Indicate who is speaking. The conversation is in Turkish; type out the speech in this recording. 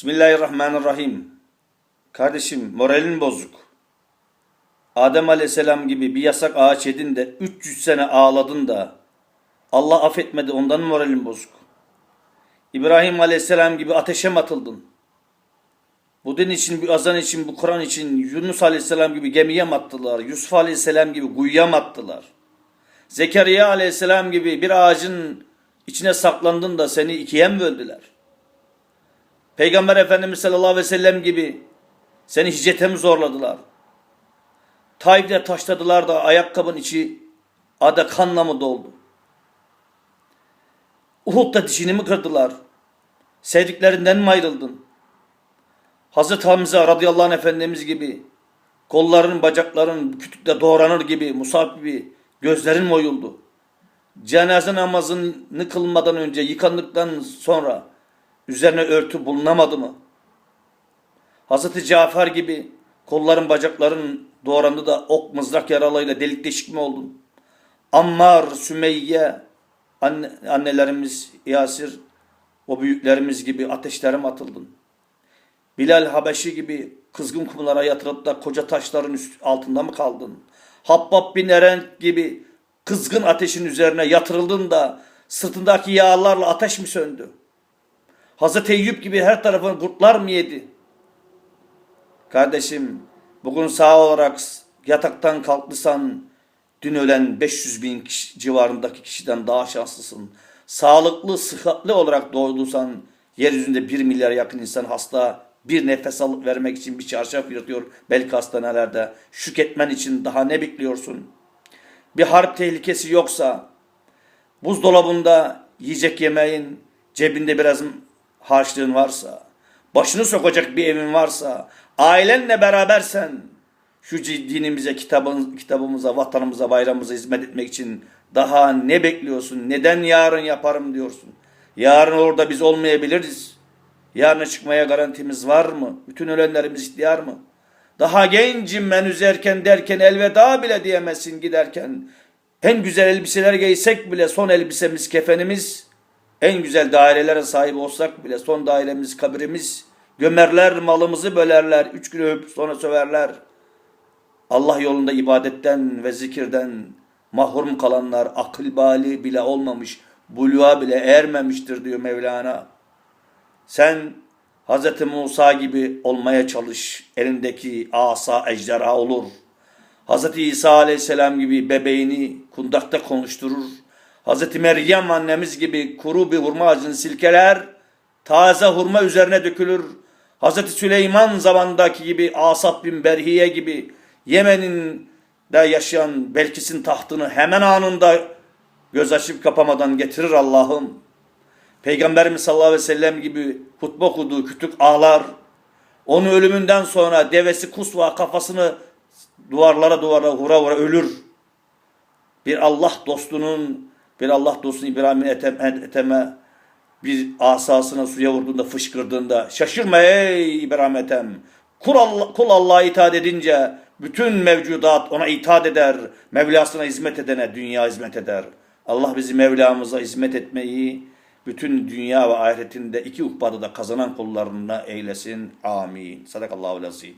Speaker 1: Bismillahirrahmanirrahim. Kardeşim moralin bozuk. Adem Aleyhisselam gibi bir yasak ağaç yedin de 300 sene ağladın da Allah affetmedi ondan moralin bozuk. İbrahim Aleyhisselam gibi ateşe mi atıldın? Bu din için, bu azan için, bu Kur'an için Yunus Aleyhisselam gibi gemiye mi attılar? Yusuf Aleyhisselam gibi kuyuya mı attılar? Zekeriya Aleyhisselam gibi bir ağacın içine saklandın da seni ikiye mi böldüler? Peygamber Efendimiz sallallahu aleyhi ve sellem gibi seni hicrete mi zorladılar? Taif'te taşladılar da ayakkabın içi ada kanla mı doldu? Uhud'da dişini mi kırdılar? Sevdiklerinden mi ayrıldın? Hazreti Hamza radıyallahu anh efendimiz gibi kolların bacakların kütükle doğranır gibi Musab gibi gözlerin mi oyuldu? Cenaze namazını kılmadan önce yıkandıktan sonra üzerine örtü bulunamadı mı? Hazreti Cafer gibi kolların bacakların doğrandı da ok mızrak yaralarıyla delik deşik mi oldun? Ammar, Sümeyye, anne, annelerimiz Yasir, o büyüklerimiz gibi ateşlere mi atıldın? Bilal Habeşi gibi kızgın kumlara yatırıp da koca taşların üst, altında mı kaldın? Habbab bin Eren gibi kızgın ateşin üzerine yatırıldın da sırtındaki yağlarla ateş mi söndü? Hazreti Eyüp gibi her tarafını kurtlar mı yedi? Kardeşim bugün sağ olarak yataktan kalktısan dün ölen 500 bin kişi, civarındaki kişiden daha şanslısın. Sağlıklı, sıhhatli olarak doğduysan yeryüzünde 1 milyar yakın insan hasta bir nefes alıp vermek için bir çarşaf yırtıyor belki hastanelerde. Şükretmen için daha ne bekliyorsun? Bir harp tehlikesi yoksa buzdolabında yiyecek yemeğin cebinde biraz harçlığın varsa, başını sokacak bir evin varsa, ailenle berabersen, şu dinimize, kitabın, kitabımıza, vatanımıza, bayramımıza hizmet etmek için daha ne bekliyorsun? Neden yarın yaparım diyorsun? Yarın orada biz olmayabiliriz. Yarına çıkmaya garantimiz var mı? Bütün ölenlerimiz ihtiyar mı? Daha gencim ben üzerken derken elveda bile diyemezsin giderken. En güzel elbiseler giysek bile son elbisemiz kefenimiz. En güzel dairelere sahip olsak bile son dairemiz kabirimiz. Gömerler malımızı bölerler. Üç gün öpüp sonra söverler. Allah yolunda ibadetten ve zikirden mahrum kalanlar akıl bali bile olmamış, buluğa bile ermemiştir diyor Mevlana. Sen Hz. Musa gibi olmaya çalış. Elindeki asa ejderha olur. Hz. İsa aleyhisselam gibi bebeğini kundakta konuşturur. Hz. Meryem annemiz gibi kuru bir hurma ağacını silkeler. Taze hurma üzerine dökülür. Hz. Süleyman zamandaki gibi Asaf bin Berhiye gibi Yemen'in de yaşayan Belkis'in tahtını hemen anında göz açıp kapamadan getirir Allah'ım. Peygamberimiz sallallahu aleyhi ve sellem gibi hutbe okuduğu kütük ağlar. Onun ölümünden sonra devesi kusva kafasını duvarlara duvara vura vura ölür. Bir Allah dostunun, bir Allah dostunun İbrahim'in eteme, eteme bir asasına suya vurduğunda fışkırdığında şaşırma ey İbrahim Ethem. Kul, Allah, kul Allah'a itaat edince bütün mevcudat ona itaat eder. Mevlasına hizmet edene dünya hizmet eder. Allah bizi Mevlamıza hizmet etmeyi, bütün dünya ve ahiretinde iki ukbada da kazanan kullarına eylesin. Amin. Sadakallahu lazim.